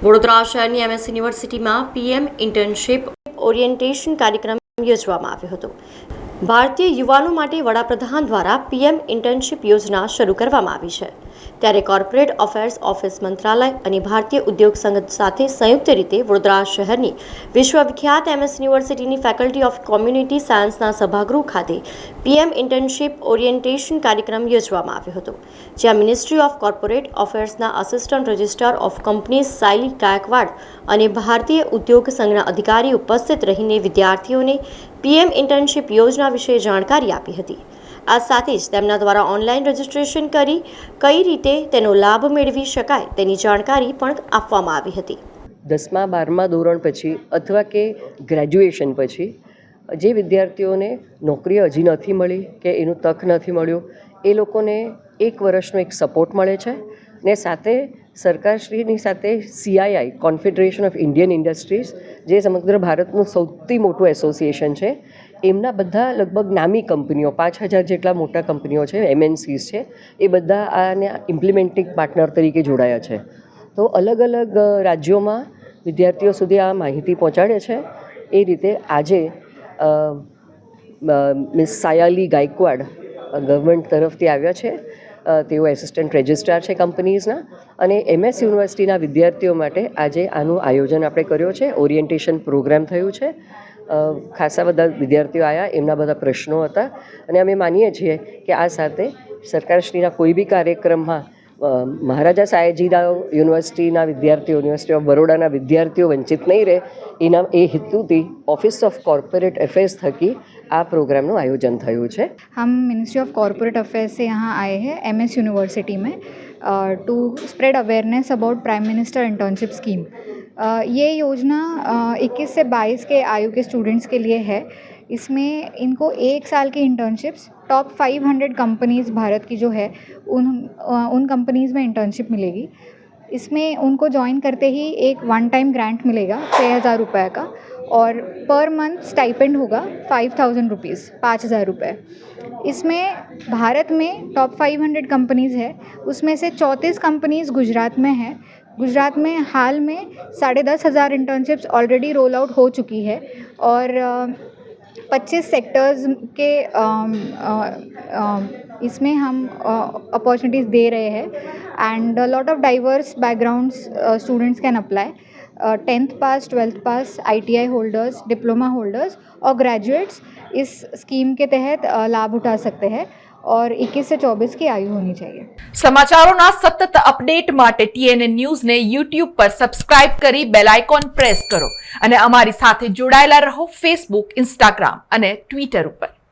વડોદરા શહેરની એમએસ યુનિવર્સિટીમાં PM internship orientation કાર્યક્રમ યોજવામાં આવ્યો હતો. ભારતીય યુવાનો માટે વડાપ્રધાન દ્વારા પીએમ ઇન્ટર્નશીપ યોજના શરૂ કરવામાં આવી છે. ત્યારે કોર્પોરેટ અફેર્સ ઓફિસ મંત્રાલય અને ભારતીય ઉદ્યોગ સંઘ સાથે સંયુક્ત રીતે વડોદરા શહેરની વિશ્વવિખ્યાત એમએસ યુનિવર્સિટીની ફેકલ્ટી ઓફ કોમ્યુનિટી સાયન્સના સભાગૃહ ખાતે પીએમ ઇન્ટર્નશીપ ઓરિએન્ટેશન કાર્યક્રમ યોજવામાં આવ્યો હતો, જ્યાં ministry of corporate અફેર્સના assistant registrar of companies Sayali Gaikwad અને ભારતીય ઉદ્યોગ સંઘના અધિકારી ઉપસ્થિત રહીને વિદ્યાર્થીઓને પીએમ ઇન્ટર્નશીપ યોજના વિશે જાણકારી આપી હતી. આ સાથે જ તેમના દ્વારા ઓનલાઈન રજિસ્ટ્રેશન કરી કઈ રીતે તેનો લાભ મેળવી શકાય તેની જાણકારી પણ આપવામાં આવી હતી. દસમા, બારમા ધોરણ પછી અથવા કે ગ્રેજ્યુએશન પછી જે વિદ્યાર્થીઓને નોકરી હજી નથી મળી કે એનું તક નથી મળ્યું, એ લોકોને એક વર્ષનો એક સપોર્ટ મળે છે ને સાથે સરકારશ્રીની સાથે CII confederation of Indian industries જે સમગ્ર ભારતનું સૌથી મોટું એસોસિએશન છે, એમના બધા લગભગ નામી કંપનીઓ, પાંચ હજાર જેટલા મોટા કંપનીઓ છે એમએનસીસ છે, એ બધા આને ઇમ્પ્લિમેન્ટિંગ પાર્ટનર તરીકે જોડાયા છે. તો અલગ અલગ રાજ્યોમાં વિદ્યાર્થીઓ સુધી આ માહિતી પહોંચાડે છે. એ રીતે આજે મિસ સાયાલી ગાયકવાડ ગવર્મેન્ટ તરફથી આવ્યા છે. તેઓ એસિસ્ટન્ટ રજિસ્ટ્રાર છે કંપનીઝના અને એમએસ યુનિવર્સિટીના વિદ્યાર્થીઓ માટે આજે આનું આયોજન આપણે કર્યો છે. ઓરિએન્ટેશન પ્રોગ્રામ થયું છે. ખાસા બધા વિદ્યાર્થીઓ આવ્યા એમના બધા પ્રશ્નો હતા. અને અમે માનીએ છીએ કે આ સાથે સરકારશ્રીના કોઈ બી કાર્યક્રમમાં મહારાજા સાહેબજીના યુનિવર્સિટીના વિદ્યાર્થીઓ યુનિવર્સિટી ઓફ બરોડાના વિદ્યાર્થીઓ વંચિત નહીં રહે એના એ હેતુથી ઓફિસ ઓફ કોર્પોરેટ અફેર્સ થકી આ પ્રોગ્રામનું આયોજન થયું છે हम मिनिस्ट्री ऑफ कॉरपोरेट अफेयर्स से यहाँ आए हैं एम एस यूनिवर्सिटी में to spread awareness about prime minister internship scheme ये योजना इक्कीस से बाईस के आयु के स्टूडेंट्स के लिए है इसमें इनको एक साल की इंटर्नशिप्स टॉप 500 कंपनीज़ भारत की जो है, उन उन कंपनीज़ में इंटर्नशिप मिलेगी। इसमें उनको ज्वाइन करते ही एक वन टाइम ग्रांट मिलेगा छः हज़ार रुपये का, और पर मंथ स्टाइपेंड होगा फाइव थाउज़ेंड रुपीज़ पाँच हज़ार रुपये इसमें भारत में टॉप फाइव हंड्रेड कंपनीज़ है, उसमें से चौंतीस कंपनीज़ गुजरात में है। गुजरात में हाल में साढ़े दस हज़ार इंटर्नशिप्स ऑलरेडी रोल आउट हो चुकी है, और पच्चीस सेक्टर्स के अम, अ, अ, इसमें हम अपॉर्चुनिटीज़ दे रहे हैं। And lot of diverse backgrounds students can apply tenth pass twelfth pass ITI holders diploma holders और ग्रेजुएट्स इस स्कीम के तहत लाभ उठा सकते हैं। और 21 से 24 की आयु होनी चाहिए સમાચારોના સતત અપડેટ માટે ટીએનએ ન્યૂઝને યુટ્યુબ પર સબસ્ક્રાઇબ કરી બેલ આઇકોન પ્રેસ કરો અને અમારી સાથે જોડાયેલા રહો ફેસબુક ઇન્સ્ટાગ્રામ અને ટ્વિટર ઉપર